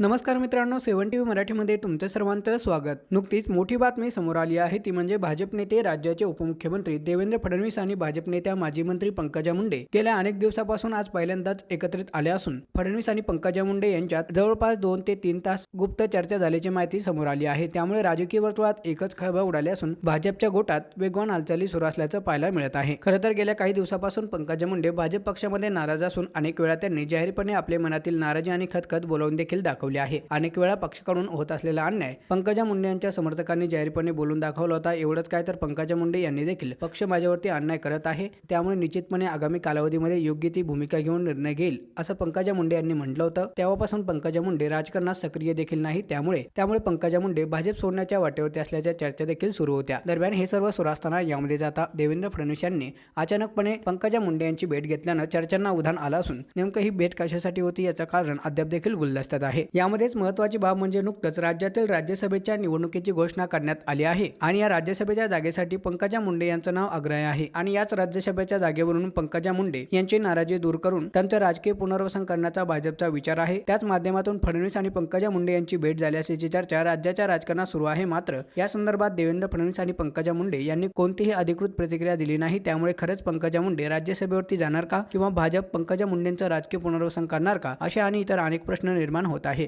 नमस्कार मित्रांनो सेवन T V मराठीमध्ये तुमचं सर्वांचं स्वागत. नुकतीच मोठी बातमी समोर आली आहे ती म्हणजे भाजप नेते राज्याचे उपमुख्यमंत्री देवेंद्र फडणवीस आणि भाजप नेत्या माजी मंत्री पंकजा मुंडे गेल्या अनेक दिवसापासून आज पहिल्यांदाच एकत्रित आले असून फडणवीस आणि पंकजा मुंडे यांच्यात जवळपास दोन ते तीन तास गुप्त चर्चा झाल्याची माहिती समोर आली आहे. त्यामुळे राजकीय वर्तुळात एकच खळबळ उडाली असून भाजपच्या गोटात वेगवान हालचाली सुरू असल्याचं पाहायला मिळत आहे. खरं तर गेल्या काही दिवसापासून पंकजा मुंडे भाजप पक्षामध्ये नाराज असून अनेक वेळा त्यांनी जाहीरपणे आपल्या मनातील नाराजी आणि खतखत बोलावून देखील दाखवली आहे. अनेक वेळा पक्षाकडून होत असलेला अन्याय पंकजा मुंडे यांच्या समर्थकांनी जाहीरपणे बोलून दाखवला होता. एवढंच काय तर पंकजा मुंडे यांनी देखील पक्ष माझ्यावरती अन्याय करत आहे. त्यामुळे निश्चितपणे आगामी कालावधीमध्ये योग्य ती भूमिका घेऊन निर्णय घेईल असं पंकजा मुंडे यांनी म्हटलं होतं. तेव्हापासून पंकजा मुंडे राजकारणात सक्रिय देखील नाही त्यामुळे त्यामुळे पंकजा मुंडे भाजप सोडण्याच्या वाटेवरती असल्याच्या चर्चा देखील सुरू होत्या. दरम्यान हे सर्व सुरू असताना यामध्ये जाता देवेंद्र फडणवीस यांनी अचानकपणे पंकजा मुंडे यांची भेट घेतल्यानं चर्चांना उधाण आलं असून नेमकं ही भेट कशासाठी होती याचं कारण अद्याप देखील गुलदस्त्यात आहे. यामध्येच महत्त्वाची बाब म्हणजे नुकतंच राज्यातील राज्यसभेच्या निवडणुकीची घोषणा करण्यात आली आहे. आणि या राज्यसभेच्या जागेसाठी पंकजा मुंडे यांचं नाव आग्रह आहे. आणि याच राज्यसभेच्या जागेवरून पंकजा मुंडे यांची नाराजी दूर करून त्यांचं राजकीय पुनर्वसन करण्याचा भाजपचा विचार आहे. त्याच माध्यमातून फडणवीस आणि पंकजा मुंडे यांची भेट झाली असल्याची चर्चा राज्याच्या राजकारणात सुरू आहे मात्र या संदर्भात देवेंद्र फडणवीस आणि पंकजा मुंडे यांनी कोणतीही अधिकृत प्रतिक्रिया दिली नाही. त्यामुळे खरंच पंकजा मुंडे राज्यसभेवरती जाणार का? किंवा भाजप पंकजा मुंडेंचं राजकीय पुनर्वसन करणार का? असे आणि इतर अनेक प्रश्न निर्माण होत आहे.